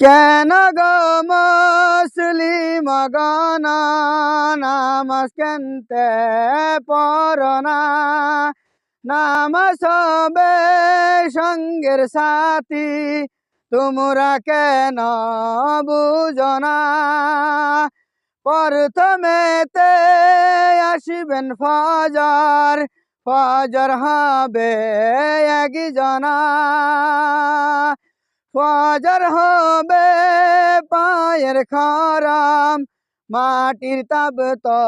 কেন গো মুসলিম গণ নামাজ কেনতে পড়না নামাজ হবে সঙ্গের সাথী, তোমরা কেন বুঝনা প্রথমেতে আসিবেন ফজর ফজর হবে একজনা। ফজর হবে পায়ের খরম, মাটির তাপ তো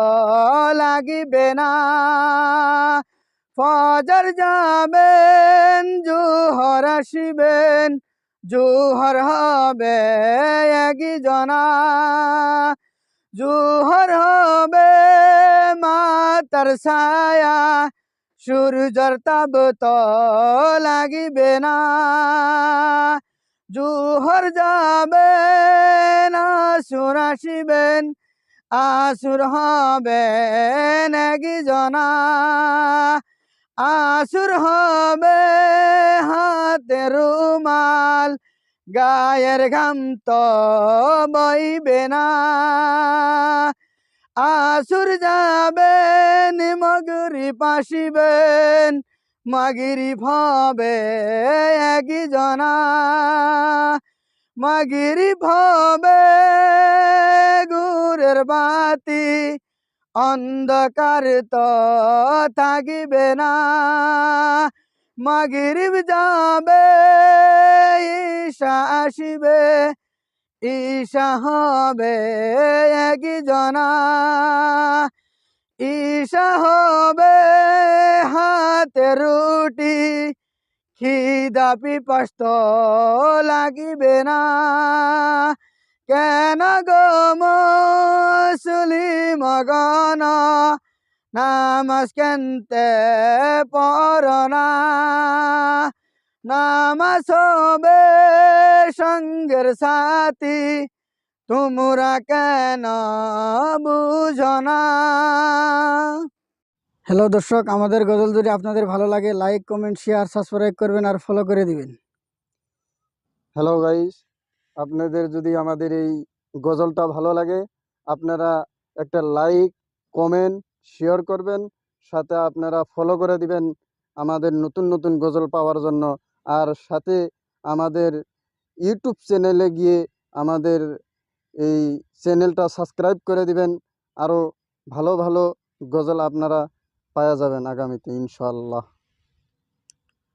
লাগিবে না। ফজর যাবেন, জুহর আসিবেন, জুহর হবে একজনা জুহর হবে মাতার ছায়া, সূর্যর তাপ তো লাগিবে না। জুহর যাবেন আসুর আসিবেন, আসুর হবেন একজনা আসুর হবে হাতে রুমাল, গায়ের ঘাম তো বইবে না। আসুর যাবেন মগরি পাশিবেন মাগিরি ভাবে একজনা মাগিরি ভাবে গুরের বাতি, অন্ধকার তো থাকিবে না। মাগিরিব যাবে, ঈশা আসিবে, ঈশা হবে একই জনা, ঈশা হবে হাতে রুটি, খিদা পিপাস তো লাগিবে না। কেন গো মুসলিম গণ, নামাজ কেনতে পড়না নামাজ হবে সঙ্গের সাথী, তোমরা কেন বুঝনা হ্যালো দর্শক, আমাদের গজল যদি আপনাদের ভালো লাগে লাইক কমেন্ট শেয়ার সাবস্ক্রাইব করবেন আর ফলো করে দিবেন। হ্যালো গাইস আপনাদের যদি আমাদের এই গজলটা ভালো লাগে, আপনারা একটা লাইক কমেন্ট শেয়ার করবেন, সাথে আপনারা ফলো করে দিবেন আমাদের নতুন নতুন গজল পাওয়ার জন্য। আর সাথে আমাদের ইউটিউব চ্যানেলে গিয়ে আমাদের এই চ্যানেলটা সাবস্ক্রাইব করে দিবেন আরও ভালো ভালো গজল আপনারা পাওয়া যাবেন আগামীতে ইনশাল্লাহ